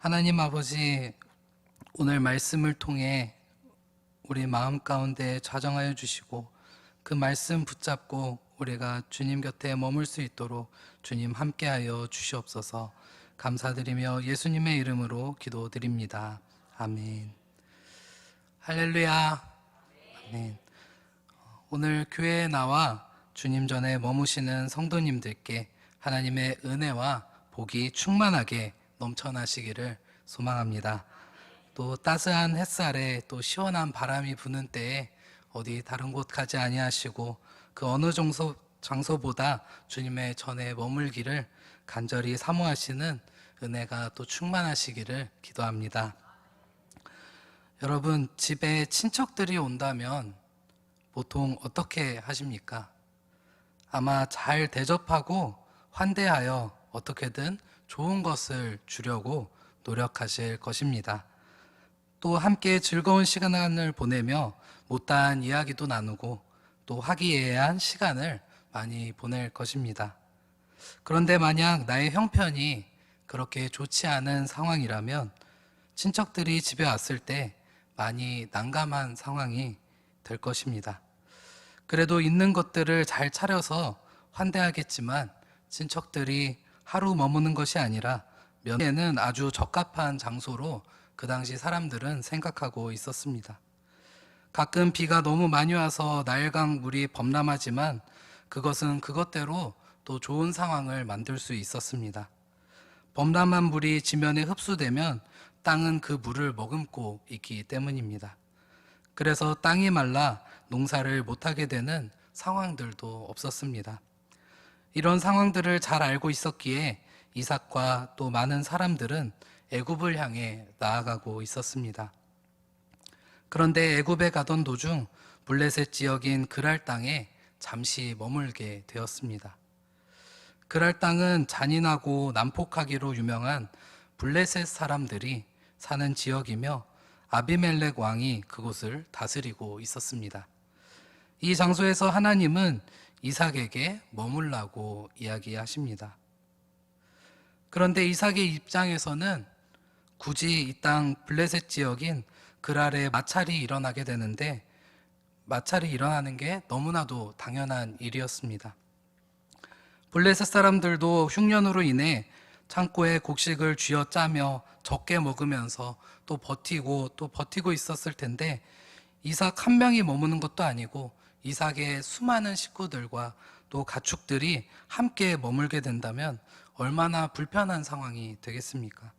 하나님 아버지, 오늘 말씀을 통해 우리 마음 가운데 좌정하여 주시고 그 말씀 붙잡고 우리가 주님 곁에 머물 수 있도록 주님 함께하여 주시옵소서 감사드리며 예수님의 이름으로 기도드립니다. 아멘. 할렐루야. 아멘. 오늘 교회에 나와 주님 전에 머무시는 성도님들께 하나님의 은혜와 복이 충만하게 넘쳐나시기를 소망합니다. 또 따스한 햇살에 또 시원한 바람이 부는 때에 어디 다른 곳 가지 아니하시고 그 어느 장소, 장소보다 주님의 전에 머물기를 간절히 사모하시는 은혜가 또 충만하시기를 기도합니다. 여러분 집에 친척들이 온다면 보통 어떻게 하십니까? 아마 잘 대접하고 환대하여 어떻게든 좋은 것을 주려고 노력하실 것입니다. 또 함께 즐거운 시간을 보내며 못다한 이야기도 나누고 또 화기애애한 시간을 많이 보낼 것입니다. 그런데 만약 나의 형편이 그렇게 좋지 않은 상황이라면 친척들이 집에 왔을 때 많이 난감한 상황이 될 것입니다. 그래도 있는 것들을 잘 차려서 환대하겠지만 친척들이 하루 머무는 것이 아니라 면에는 아주 적합한 장소로 그 당시 사람들은 생각하고 있었습니다. 가끔 비가 너무 많이 와서 나일강 물이 범람하지만 그것은 그것대로 또 좋은 상황을 만들 수 있었습니다. 범람한 물이 지면에 흡수되면 땅은 그 물을 머금고 있기 때문입니다. 그래서 땅이 말라 농사를 못하게 되는 상황들도 없었습니다. 이런 상황들을 잘 알고 있었기에 이삭과 또 많은 사람들은 애굽을 향해 나아가고 있었습니다. 그런데 애굽에 가던 도중 블레셋 지역인 그랄 땅에 잠시 머물게 되었습니다. 그랄 땅은 잔인하고 난폭하기로 유명한 블레셋 사람들이 사는 지역이며 아비멜렉 왕이 그곳을 다스리고 있었습니다. 이 장소에서 하나님은 이삭에게 머물라고 이야기하십니다. 그런데 이삭의 입장에서는 굳이 이 땅 블레셋 지역인 그랄에 마찰이 일어나게 되는데 마찰이 일어나는 게 너무나도 당연한 일이었습니다. 블레셋 사람들도 흉년으로 인해 창고에 곡식을 쥐어 짜며 적게 먹으면서 또 버티고 또 버티고 있었을 텐데 이삭 한 명이 머무는 것도 아니고 이삭의 수많은 식구들과 또 가축들이 함께 머물게 된다면 얼마나 불편한 상황이 되겠습니까?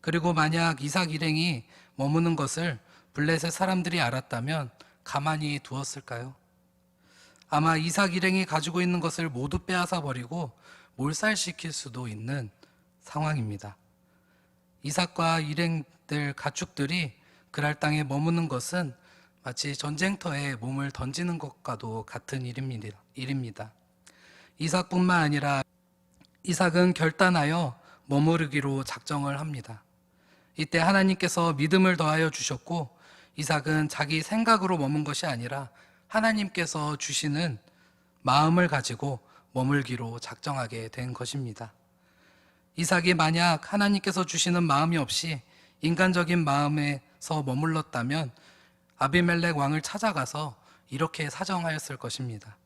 그리고 만약 이삭 일행이 머무는 것을 블레셋 사람들이 알았다면 가만히 두었을까요? 아마 이삭 일행이 가지고 있는 것을 모두 빼앗아 버리고 몰살시킬 수도 있는 상황입니다. 이삭과 일행들 가축들이 그랄 땅에 머무는 것은 마치 전쟁터에 몸을 던지는 것과도 같은 일입니다. 이삭뿐만 아니라 이삭은 결단하여 머무르기로 작정을 합니다. 이때 하나님께서 믿음을 더하여 주셨고 이삭은 자기 생각으로 머문 것이 아니라 하나님께서 주시는 마음을 가지고 머물기로 작정하게 된 것입니다. 이삭이 만약 하나님께서 주시는 마음이 없이 인간적인 마음에서 머물렀다면 아비멜렉 왕을 찾아가서 이렇게 사정하였을 것입니다.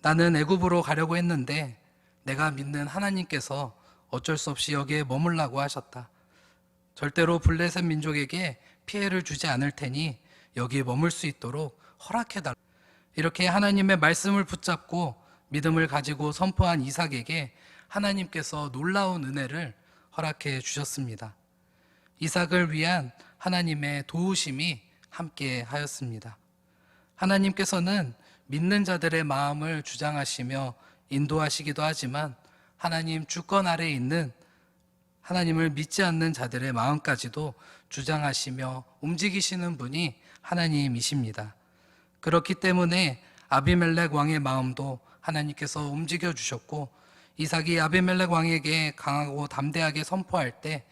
나는 애굽으로 가려고 했는데 내가 믿는 하나님께서 어쩔 수 없이 여기에 머물라고 하셨다. 절대로 블레셋 민족에게 피해를 주지 않을 테니 여기에 머물 수 있도록 허락해달라. 이렇게 하나님의 말씀을 붙잡고 믿음을 가지고 선포한 이삭에게 하나님께서 놀라운 은혜를 허락해 주셨습니다. 이삭을 위한 하나님의 도우심이 함께 하였습니다. 하나님께서는 믿는 자들의 마음을 주장하시며 인도하시기도 하지만 하나님 주권 아래 있는 하나님을 믿지 않는 자들의 마음까지도 주장하시며 움직이시는 분이 하나님이십니다. 그렇기 때문에 아비멜렉 왕의 마음도 하나님께서 움직여 주셨고 이삭이 아비멜렉 왕에게 강하고 담대하게 선포할 때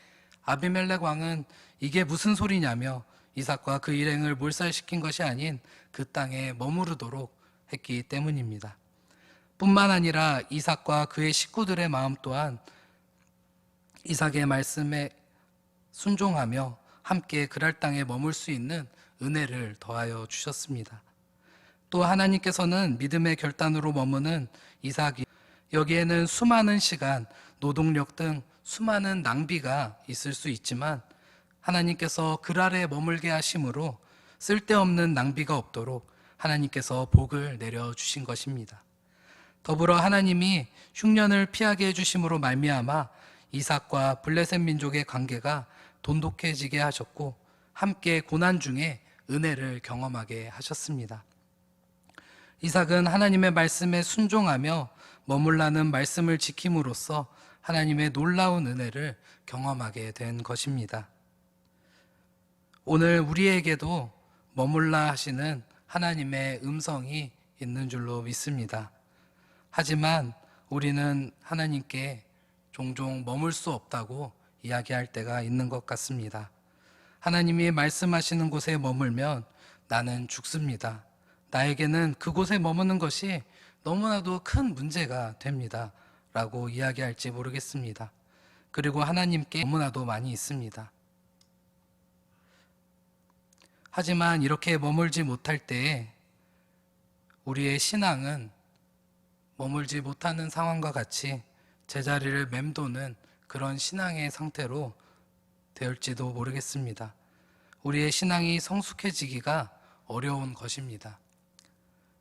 아비멜렉 왕은 이게 무슨 소리냐며 이삭과 그 일행을 몰살시킨 것이 아닌 그 땅에 머무르도록 했기 때문입니다. 뿐만 아니라 이삭과 그의 식구들의 마음 또한 이삭의 말씀에 순종하며 함께 그랄 땅에 머물 수 있는 은혜를 더하여 주셨습니다. 또 하나님께서는 믿음의 결단으로 머무는 이삭이 여기에는 수많은 시간, 노동력 등 수많은 낭비가 있을 수 있지만 하나님께서 그랄에 머물게 하심으로 쓸데없는 낭비가 없도록 하나님께서 복을 내려 주신 것입니다. 더불어 하나님이 흉년을 피하게 해 주심으로 말미암아 이삭과 블레셋 민족의 관계가 돈독해지게 하셨고 함께 고난 중에 은혜를 경험하게 하셨습니다. 이삭은 하나님의 말씀에 순종하며 머물라는 말씀을 지킴으로써 하나님의 놀라운 은혜를 경험하게 된 것입니다. 오늘 우리에게도 머물라 하시는 하나님의 음성이 있는 줄로 믿습니다. 하지만 우리는 하나님께 종종 머물 수 없다고 이야기할 때가 있는 것 같습니다. 하나님이 말씀하시는 곳에 머물면 나는 죽습니다. 나에게는 그곳에 머무는 것이 너무나도 큰 문제가 됩니다. 라고 이야기할지 모르겠습니다. 그리고 하나님께 너무나도 많이 있습니다. 하지만 이렇게 머물지 못할 때에 우리의 신앙은 머물지 못하는 상황과 같이 제자리를 맴도는 그런 신앙의 상태로 되었지도 모르겠습니다. 우리의 신앙이 성숙해지기가 어려운 것입니다.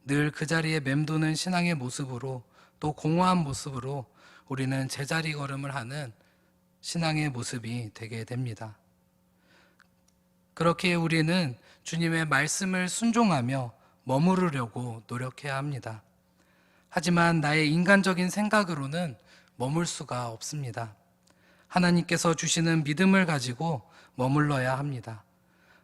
늘 그 자리에 맴도는 신앙의 모습으로 또 공허한 모습으로 우리는 제자리 걸음을 하는 신앙의 모습이 되게 됩니다. 그렇게 우리는 주님의 말씀을 순종하며 머무르려고 노력해야 합니다. 하지만 나의 인간적인 생각으로는 머물 수가 없습니다. 하나님께서 주시는 믿음을 가지고 머물러야 합니다.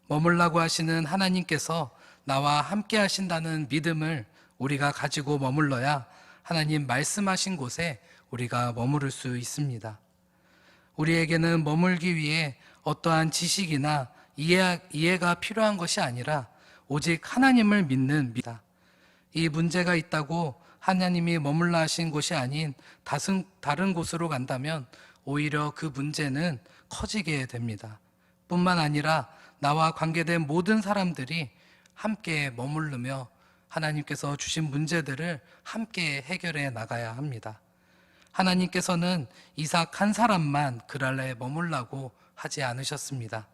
머물라고 하시는 하나님께서 나와 함께 하신다는 믿음을 우리가 가지고 머물러야 하나님 말씀하신 곳에 우리가 머무를 수 있습니다. 우리에게는 머물기 위해 어떠한 지식이나 이해, 이해 가 필요한 것이 아니라 오직 하나님을 믿는 믿다. 이 문제가 있다고 하나님이 머물라 하신 곳이 아닌 다른, 다른 곳으로 간다면 오히려 그 문제는 커지게 됩니다. 뿐만 아니라 나와 관계된 모든 사람들이 함께 머무르며 하나님께서 주신 문제들을 함께 해결해 나가야 합니다. 하나님께서는 이삭 한 사람만 그랄에 머물라고 하지 않으셨습니다.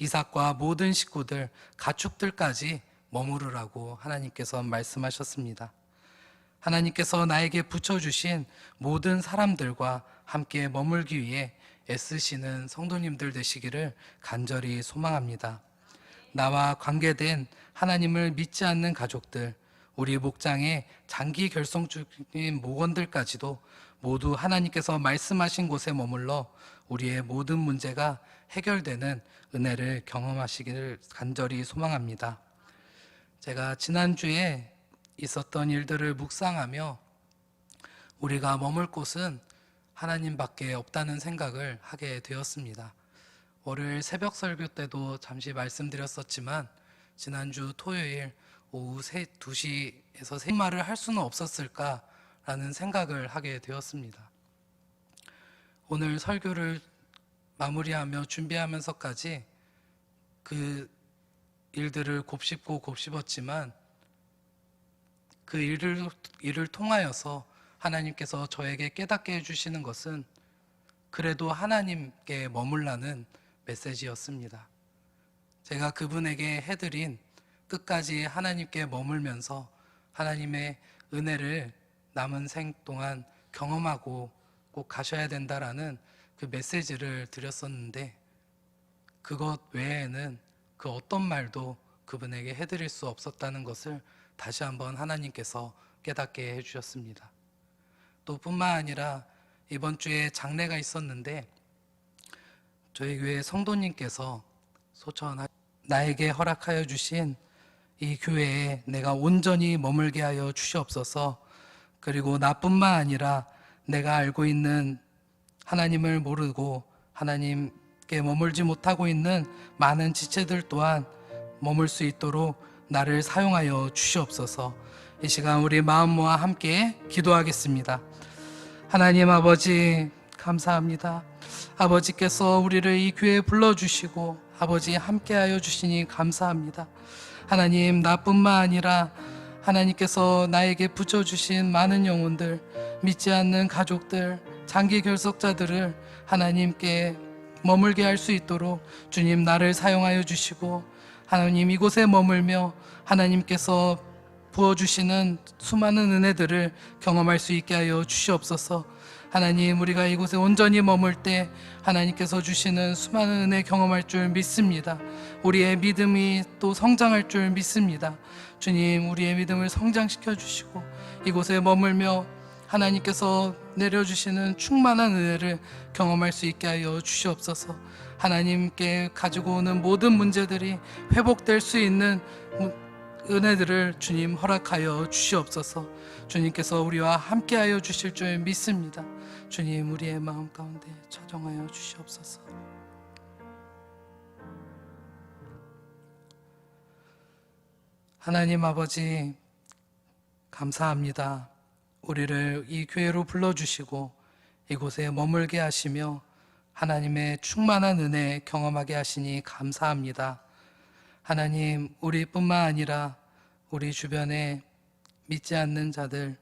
이삭과 모든 식구들, 가축들까지 머무르라고 하나님께서 말씀하셨습니다. 하나님께서 나에게 붙여주신 모든 사람들과 함께 머물기 위해 애쓰시는 성도님들 되시기를 간절히 소망합니다. 나와 관계된 하나님을 믿지 않는 가족들, 우리 목장의 장기 결성 중인 목원들까지도 모두 하나님께서 말씀하신 곳에 머물러 우리의 모든 문제가 해결되는 은혜를 경험하시기를 간절히 소망합니다. 제가 지난주에 있었던 일들을 묵상하며 우리가 머물 곳은 하나님밖에 없다는 생각을 하게 되었습니다. 월요일 새벽 설교 때도 잠시 말씀드렸었지만 지난주 토요일 오후 2시에서 세 말을 할 수는 없었을까라는 생각을 하게 되었습니다. 오늘 설교를 마무리하며 준비하면서까지 그 일들을 곱씹고 곱씹었지만 그 일을, 일을 통하여서 하나님께서 저에게 깨닫게 해주시는 것은 그래도 하나님께 머물라는 메시지였습니다. 제가 그분에게 해드린 끝까지 하나님께 머물면서 하나님의 은혜를 남은 생 동안 경험하고 꼭 가셔야 된다라는 그 메시지를 드렸었는데 그것 외에는 그 어떤 말도 그분에게 해드릴 수 없었다는 것을 다시 한번 하나님께서 깨닫게 해주셨습니다. 또 뿐만 아니라 이번 주에 장례가 있었는데 저희 교회 성도님께서 소천 나에게 허락하여 주신 이 교회에 내가 온전히 머물게 하여 주시옵소서 그리고 나뿐만 아니라 내가 알고 있는 하나님을 모르고 하나님께 머물지 못하고 있는 많은 지체들 또한 머물 수 있도록 나를 사용하여 주시옵소서. 이 시간 우리 마음 모아 함께 기도하겠습니다. 하나님 아버지 감사합니다. 아버지께서 우리를 이 교회에 불러주시고 아버지 함께하여 주시니 감사합니다. 하나님 나뿐만 아니라 하나님께서 나에게 붙여주신 많은 영혼들 믿지 않는 가족들 장기 결석자들을 하나님께 머물게 할 수 있도록 주님 나를 사용하여 주시고 하나님 이곳에 머물며 하나님께서 부어주시는 수많은 은혜들을 경험할 수 있게 하여 주시옵소서. 하나님, 우리가 이곳에 온전히 머물 때 하나님께서 주시는 수많은 은혜 경험할 줄 믿습니다. 우리의 믿음이 또 성장할 줄 믿습니다. 주님, 우리의 믿음을 성장시켜 주시고 이곳에 머물며 하나님께서 내려주시는 충만한 은혜를 경험할 수 있게 하여 주시옵소서. 하나님께 가지고 오는 모든 문제들이 회복될 수 있는 은혜들을 주님 허락하여 주시옵소서. 주님께서 우리와 함께하여 주실 줄 믿습니다. 주님 우리의 마음 가운데 찾정하여 주시옵소서. 하나님 아버지 감사합니다. 우리를 이 교회로 불러 주시고 이곳에 머물게 하시며 하나님의 충만한 은혜 경험하게 하시니 감사합니다. 하나님, 우리뿐만 아니라 우리 주변에 믿지 않는 자들,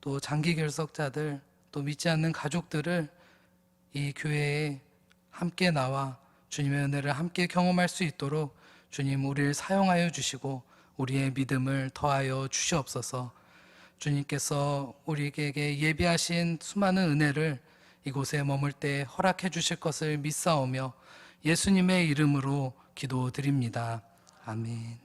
또 장기 결석자들, 또 믿지 않는 가족들을 이 교회에 함께 나와 주님의 은혜를 함께 경험할 수 있도록 주님 우리를 사용하여 주시고 우리의 믿음을 더하여 주시옵소서. 주님께서 우리에게 예비하신 수많은 은혜를 이곳에 머물 때 허락해 주실 것을 믿사오며 예수님의 이름으로 기도드립니다. 아멘.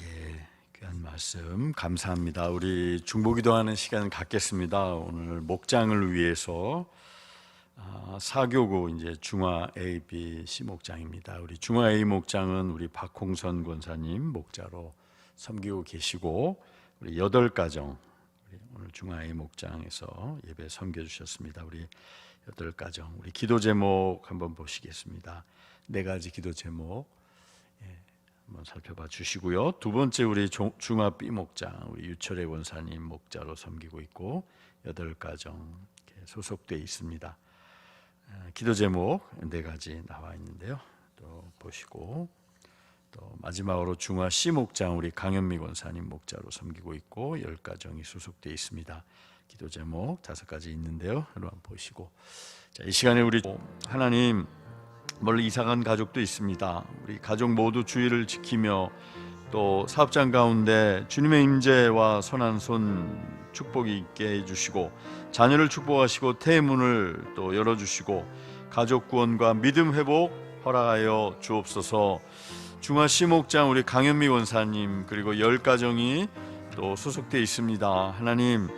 예, 말씀 감사합니다. 우리 중보기도하는 시간 갖겠습니다. 오늘 목장을 위해서 아, 사교구 이제 중화 A, B, C 목장입니다. 우리 중화 A 목장은 우리 박홍선 권사님 목자로 섬기고 계시고 우리 여덟 가정 우리 오늘 중화 A 목장에서 예배 섬겨 주셨습니다. 우리 여덟 가정 우리 기도 제목 한번 보시겠습니다. 네 가지 기도 제목 한번 살펴봐 주시고요. 두 번째 우리 종- 중화 B 목장 우리 유철의 원사님 목자로 섬기고 있고 여덟 가정 소속돼 있습니다. 어, 기도 제목 네 가지 나와 있는데요. 또 보시고 또 마지막으로 중화 C 목장 우리 강현미 권사님 목자로 섬기고 있고 열 가정이 소속돼 있습니다. 기도 제목 다섯 가지 있는데요. 여러분 보시고 자, 이 시간에 우리 하나님 멀리 이사간 가족도 있습니다. 우리 가족 모두 주의를 지키며 또 사업장 가운데 주님의 임재와 선한 손 축복이 있게 해주시고 자녀를 축복하시고 태문을 또 열어주시고 가족 구원과 믿음 회복 허락하여 주옵소서. 중화 시목장 우리 강현미 원사님 그리고 열 가정이 또 소속돼 있습니다. 하나님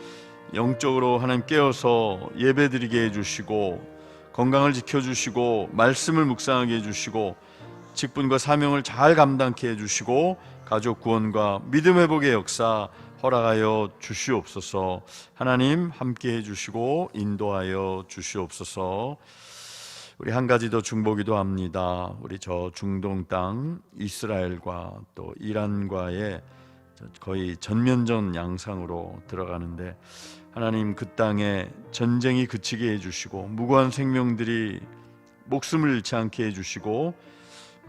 영적으로 하나님 깨어서 예배드리게 해주시고 건강을 지켜주시고 말씀을 묵상하게 해주시고 직분과 사명을 잘 감당케 해주시고 가족 구원과 믿음 회복의 역사 허락하여 주시옵소서. 하나님 함께 해 주시고 인도하여 주시옵소서. 우리 한 가지 더 중보기도 합니다. 우리 저 중동 땅 이스라엘과 또 이란과의 거의 전면전 양상으로 들어가는데 하나님 그 땅에 전쟁이 그치게 해 주시고 무고한 생명들이 목숨을 잃지 않게 해 주시고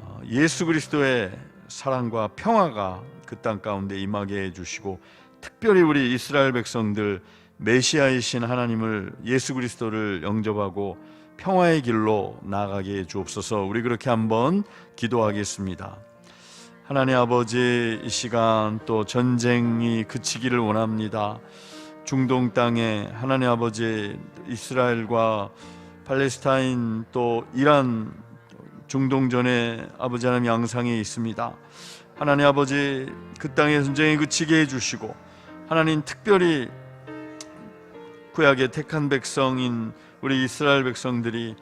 어, 예수 그리스도의 사랑과 평화가 그 땅 가운데 임하게 해주시고 특별히 우리 이스라엘 백성들 메시아이신 하나님을 예수 그리스도를 영접하고 평화의 길로 나아가게 해 주옵소서. 우리 그렇게 한번 기도하겠습니다. 하나님 아버지 이 시간 또 전쟁이 그치기를 원합니다. 중동 땅에 하나님 아버지 이스라엘과 팔레스타인 또 이란 중동전에 아버지 하나님 양상에 있습니다. 하나님 아버지 그 땅의 전쟁이 그치게 해주시고 하나님 특별히 구약의 택한 백성인 우리 이스라엘 백성들이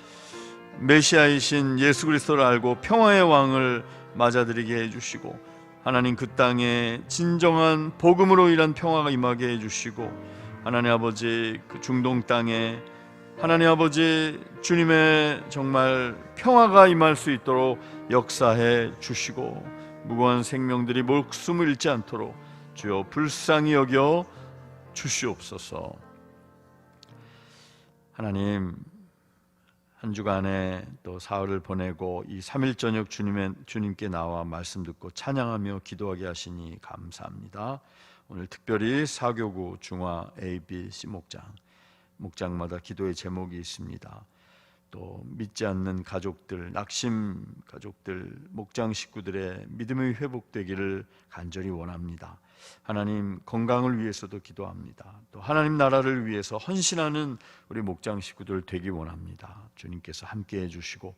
메시아이신 예수 그리스도를 알고 평화의 왕을 맞아들이게 해주시고 하나님 그 땅에 진정한 복음으로 인한 평화가 임하게 해주시고 하나님 아버지 그 중동 땅에 하나님 아버지 주님의 정말 평화가 임할 수 있도록 역사해 주시고 무고한 생명들이 목숨을 잃지 않도록 주여 불쌍히 여겨 주시옵소서. 하나님 한 주간에 또 사흘을 보내고 이 3일 저녁 주님의 주님께 나와 말씀 듣고 찬양하며 기도하게 하시니 감사합니다. 오늘 특별히 사교구 중화 ABC 목장 목장마다 기도의 제목이 있습니다. 또 믿지 않는 가족들, 낙심 가족들, 목장 식구들의 믿음이 회복되기를 간절히 원합니다. 하나님 건강을 위해서도 기도합니다. 또 하나님 나라를 위해서 헌신하는 우리 목장 식구들 되기 원합니다. 주님께서 함께 해 주시고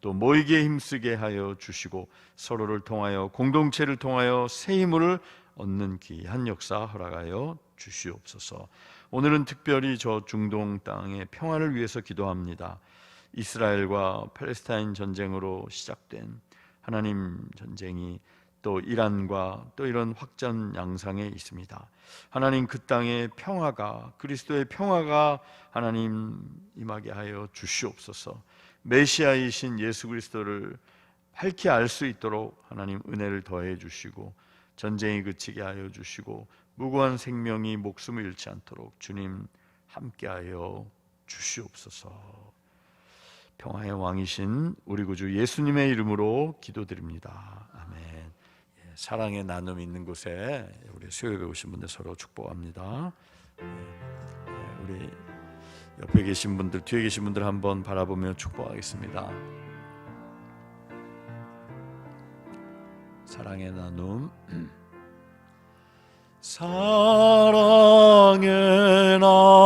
또 모이게 힘쓰게 하여 주시고 서로를 통하여 공동체를 통하여 새 힘을 얻는 귀한 역사 허락하여 주시옵소서. 오늘은 특별히 저 중동 땅의 평화를 위해서 기도합니다. 이스라엘과 팔레스타인 전쟁으로 시작된 하나님 전쟁이 또 이란과 또 이런 확전 양상에 있습니다. 하나님 그 땅의 평화가 그리스도의 평화가 하나님 임하게 하여 주시옵소서. 메시아이신 예수 그리스도를 밝히 알 수 있도록 하나님 은혜를 더해 주시고 전쟁이 그치게 하여 주시고 무고한 생명이 목숨을 잃지 않도록 주님 함께하여 주시옵소서. 평화의 왕이신 우리 구주 예수님의 이름으로 기도드립니다. 아멘. 예, 사랑의 나눔 있는 곳에 우리 수요일에 오신 분들 서로 축복합니다. 예, 예, 우리 옆에 계신 분들, 뒤에 계신 분들 한번 바라보며 축복하겠습니다. 사랑의 나눔. 사랑의 나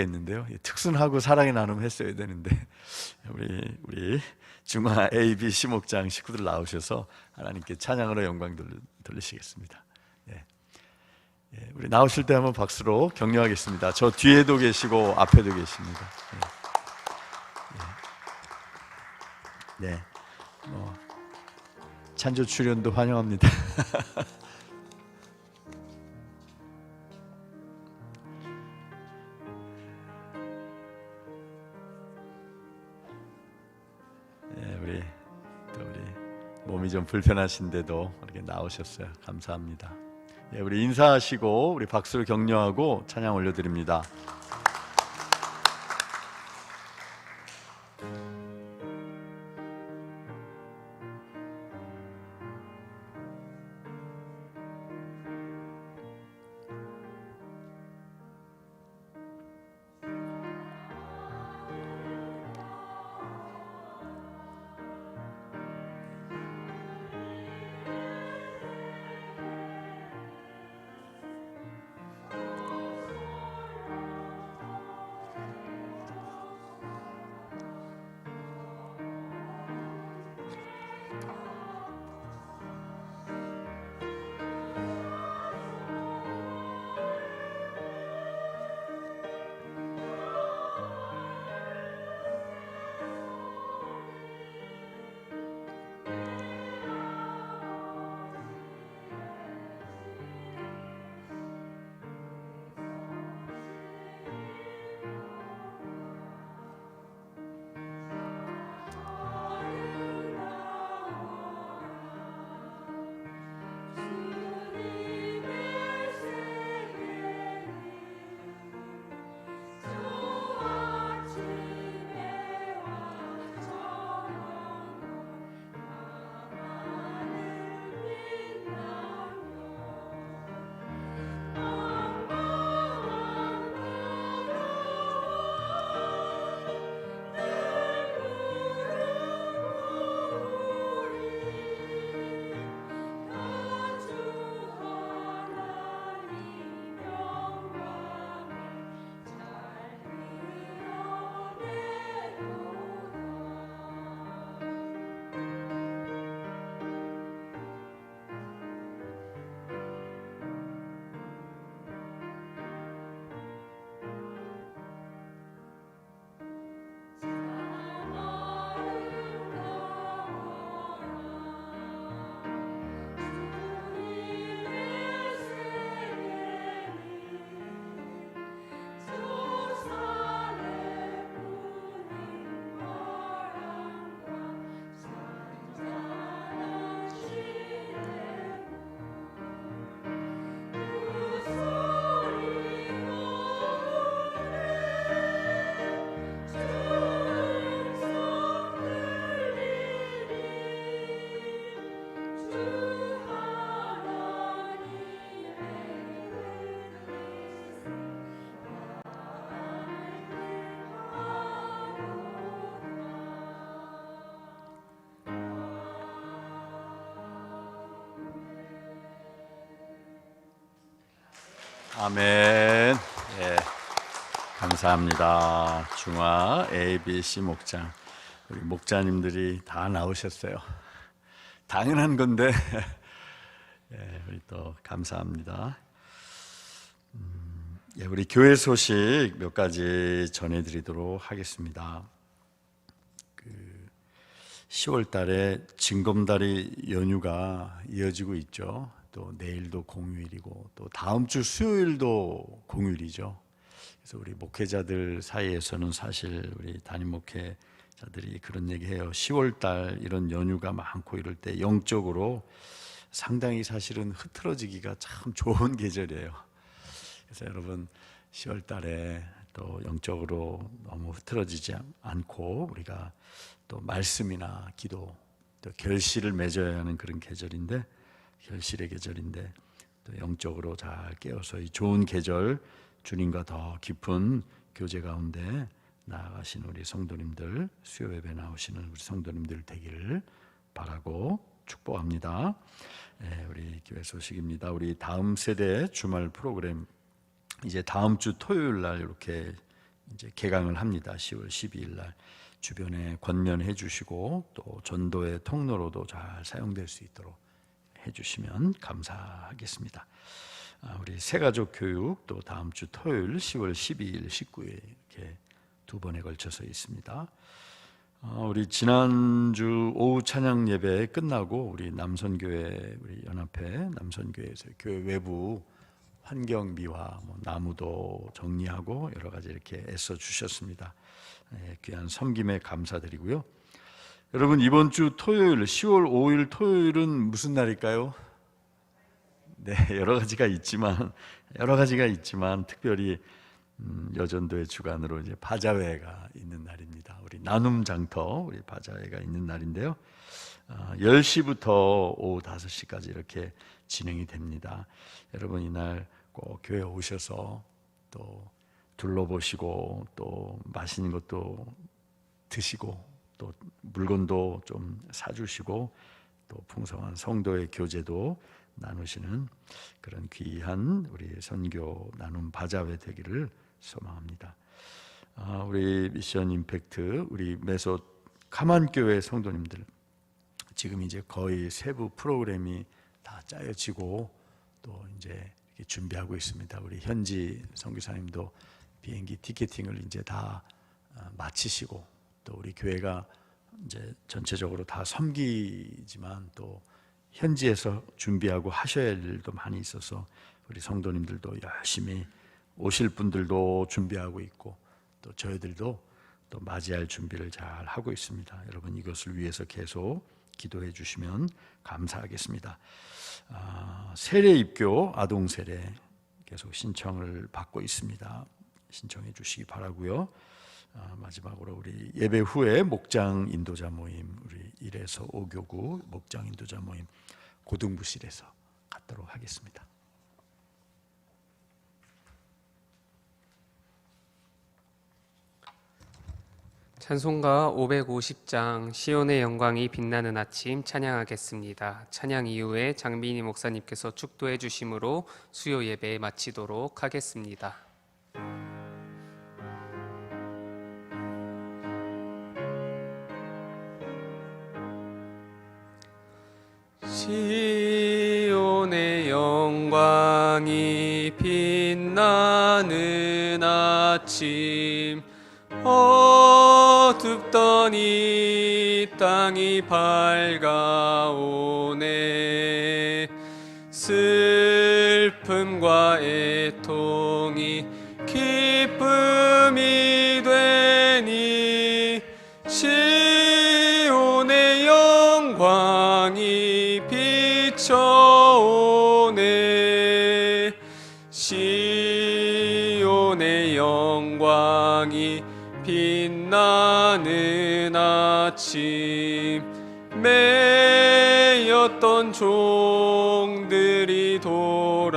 특순 갖겠는데요. 이 특순하고 사랑의 나눔 했어야 되는데 우리 우리 중화 A, B, C 목장 식구들 나오셔서 하나님께 찬양으로 영광 돌리, 돌리시겠습니다. 예. 예, 우리 나오실 때 한번 박수로 격려하겠습니다. 저 뒤에도 계시고 앞에도 계십니다. 예. 예. 네, 어, 찬조 출연도 환영합니다. 좀 불편하신데도 이렇게 나오셨어요. 감사합니다. 예, 우리 인사하시고 우리 박수를 격려하고 찬양 올려드립니다. 아멘. 예. 감사합니다. 중화 ABC 목장 우리 목자님들이 다 나오셨어요. 당연한 건데 예, 우리 또 감사합니다. 음, 예, 우리 교회 소식 몇 가지 전해드리도록 하겠습니다. 그 10월 달에 징검다리 연휴가 이어지고 있죠. 또 내일도 공휴일이고 또 다음 주 수요일도 공휴일이죠. 그래서 우리 목회자들 사이에서는 사실 우리 담임 목회자들이 그런 얘기해요. 10월 달 이런 연휴가 많고 이럴 때 영적으로 상당히 사실은 흐트러지기가 참 좋은 계절이에요. 그래서 여러분 10월 달에 또 영적으로 너무 흐트러지지 않고 우리가 또 말씀이나 기도 또 결실을 맺어야 하는 그런 계절인데 결실의 계절인데 또 영적으로 잘 깨어서 이 좋은 계절 주님과 더 깊은 교제 가운데 나아가신 우리 성도님들 수요 예배 나오시는 우리 성도님들 되기를 바라고 축복합니다. 예, 우리 교회 소식입니다. 우리 다음 세대 주말 프로그램 이제 다음 주 토요일 날 이렇게 이제 개강을 합니다. 10월 12일 날 주변에 권면해 주시고 또 전도의 통로로도 잘 사용될 수 있도록 해 주시면 감사하겠습니다. 아, 우리 새가족 교육 또 다음 주 토요일 10월 12일, 19일 이렇게 두 번에 걸쳐서 있습니다. 어, 우리 지난주 오후 찬양 예배 끝나고 우리 남선교회 우리 연합회 남선교회에서 교회 외부 환경 미화, 뭐 나무도 정리하고 여러 가지 이렇게 애써 주셨습니다. 예, 귀한 섬김에 감사드리고요. 여러분 이번 주 토요일 10월 5일 토요일은 무슨 날일까요? 네, 여러 가지가 있지만 여러 가지가 있지만 특별히 음, 여전도의 주관으로 이제 바자회가 있는 날입니다. 우리 나눔 장터 우리 바자회가 있는 날인데요. 어, 10시부터 오후 5시까지 이렇게 진행이 됩니다. 여러분 이날 꼭 교회 오셔서 또 둘러보시고 또 맛있는 것도 드시고 또 물건도 좀 사주시고 또 풍성한 성도의 교제도 나누시는 그런 귀한 우리 선교 나눔 바자회 되기를 소망합니다. 아, 우리 미션 임팩트 우리 메소 카만 교회 성도님들 지금 이제 거의 세부 프로그램이 다 짜여지고 또 이제 준비하고 있습니다. 우리 현지 선교사님도 비행기 티켓팅을 이제 다 아, 마치시고 또 우리 교회가 이제 전체적으로 다 섬기지만 또 현지에서 준비하고 하셔야 할 일도 많이 있어서 우리 성도님들도 열심히 오실 분들도 준비하고 있고 또 저희들도 또 맞이할 준비를 잘 하고 있습니다. 여러분 이것을 위해서 계속 기도해 주시면 감사하겠습니다. 아, 세례 입교 아동 세례 계속 신청을 받고 있습니다. 신청해 주시기 바라고요. 아, 마지막으로 우리 예배 후에 목장 인도자 모임 우리 1에서 5교구 목장 인도자 모임 고등부실에서 갖도록 하겠습니다. 찬송가 550장 시온의 영광이 빛나는 아침 찬양하겠습니다. 찬양 이후에 장빈희 목사님께서 축도해 주심으로 수요 예배 마치도록 하겠습니다. 영광이 빛나는 아침 어둡던 이 땅이 밝아오네. 슬픔과 애통이 빛나는 아침 매였던 종들이 돌아오네.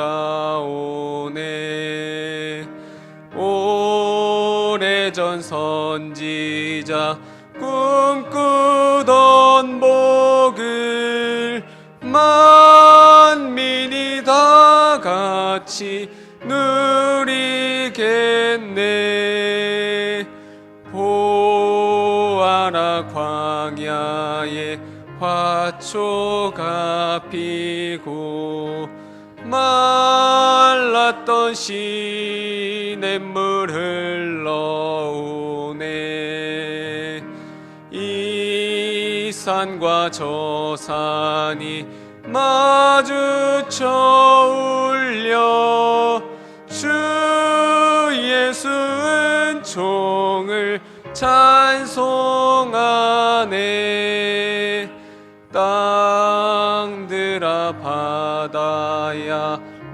오래전 선지자 꿈꾸던 복을 만민이 다 같이 초가 피고 말랐던 시냇물 흘러오네. 이 산과 저 산이 마주쳐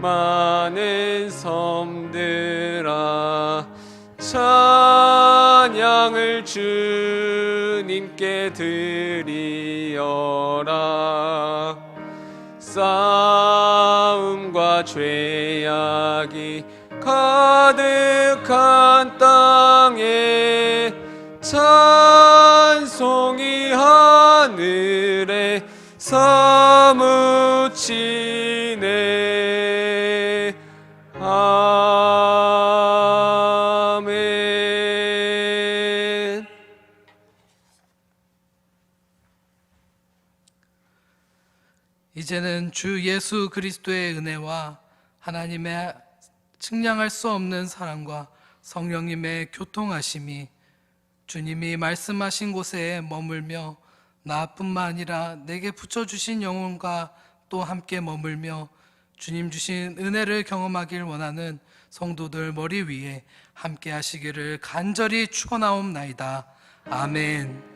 많은 섬들아 찬양을 주님께 드리어라. 싸움과 죄악이 가득한 땅에 찬송이 하늘에 사무치네 이제는 주 예수 그리스도의 은혜와 하나님의 측량할 수 없는 사랑과 성령님의 교통하심이 주님이 말씀하신 곳에 머물며 나뿐만 아니라 내게 붙여주신 영혼과 또 함께 머물며 주님 주신 은혜를 경험하길 원하는 성도들 머리 위에 함께 하시기를 간절히 축원하옵나이다. 아멘.